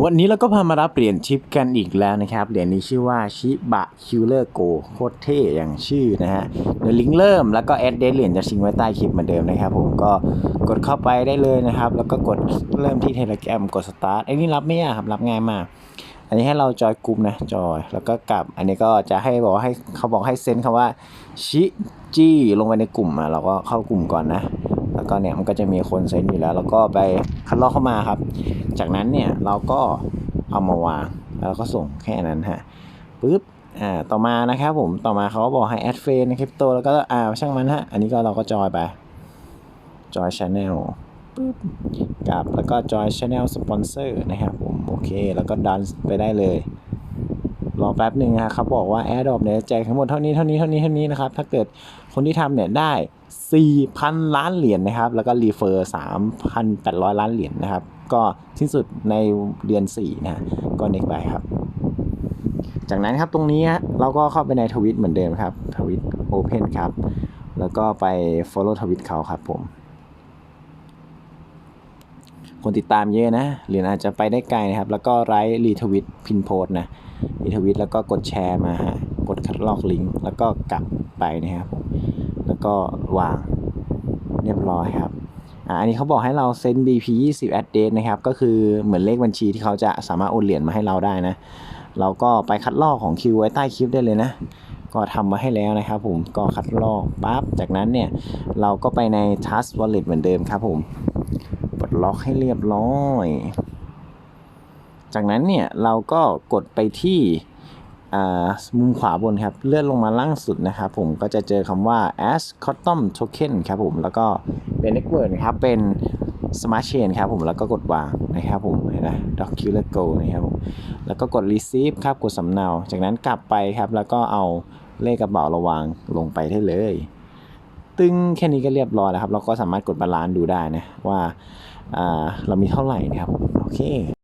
วันนี้เราก็พามารับเหรียญชิปกันอีกแล้วนะครับ เหรียญนี้ชื่อว่าชิบะคิวเลอร์โกโคตรเท่อย่างชื่อนะฮะเดี๋ยวลิงก์เริ่มแล้วก็แอดเดสเหรียญจะชิงไว้ใต้คลิปเหมือนเดิมนะครับผมก็กดเข้าไปได้เลยนะครับ แล้วก็กดเริ่มที่เทเลแกรมกดสตาร์ทไอ้นี่รับไม่ยากครับรับง่ายมาก อันนี้ให้เราจอยกลุ่มนะจอยแล้วก็กลับ อันนี้ก็จะให้บอกให้เขาบอกให้เซ็นคำว่าชิจีลงไปในกลุ่มอะเราก็เข้ากลุ่มก่อนนะ แล้วก็เนี่ยมันก็จะมีคนเซ็นอยู่แล้ว แล้วก็ไปคัดลอกเข้ามาครับ จากนั้นเนี่ยเราก็เอามาวางแล้วก็ส่งแค่นั้นฮะปึ๊บอ่าต่อมานะครับผมต่อมาเขาก็บอกให้แอดเฟนในคริปโตแล้วก็อ่าช่างมันฮะอันนี้ก็เราก็จอยไปจอยชาแนลปึ๊บกับแล้วก็จอยชาแนลสปอนเซอร์นะครับผมโอเค แล้วก็ดันไปได้เลยรอแป๊บหนึ่งนะเขาบอกว่า a อ r d r o p เนี่ยแจกทั้งหมดเท่านี้เท่านี้เท่านี้เท่านี้นะครับถ้าเกิดคนที่ทำเนี่ยได้ 4,000 ล้านเหรียญนะครับ แล้วก็รีเฟอร์ 3,800 ล้านเหรียญนะครับ ก็สิ้นสุดในเดือน4นะก็เน็กไปครับ จากนั้นครับตรงนี้เราก็เข้าไปในทวิตเหมือนเดิมครับทวิตโอเพนครับ แล้วก็ไป follow ทวิตเขาครับผม คนติดตามเยอะนะเหรียญอาจจะไปได้ไกลนะครับ แล้วก็ไลค์รีทวิตพินโพสนะรีทวิตแล้วก็กดแชร์มาฮะกดคัดลอกลิงก์แล้วก็กลับไปนะครับผมแล้วก็วางเรียบร้อยครับ อันนี้เขาบอกให้เราเซ็น BP 20 address นะครับ ก็คือเหมือนเลขบัญชีที่เขาจะสามารถโอนเหรียญมาให้เราได้นะ เราก็ไปคัดลอกของคิวไว้ใต้คลิปได้เลยนะ ก็ทำมาให้แล้วนะครับผม ก็คัดลอกปั๊บ จากนั้นเนี่ย เราก็ไปใน Trust Wallet เหมือนเดิมครับผมปลดล็อกให้เรียบร้อย จากนั้นเนี่ยเราก็กดไปที่ มุมขวาบนครับ เลื่อนลงมาล่างสุดนะครับ ผมก็จะเจอคำว่า as custom token ครับผม แล้วก็เป็น network นะครับ เป็น smart chain ครับผม แล้วก็กดวางนะครับผมเห็นไหม docular go นะครับผม แล้วก็กด receive ครับ กดสำเนา จากนั้นกลับไปครับ แล้วก็เอาเลขกระเป๋าระวางลงไปได้เลย ตึงแค่นี้ก็เรียบร้อยแล้วครับ เราก็สามารถกดบาลานซ์ดูได้นะว่าเรามีเท่าไหร่นะครับ โอเค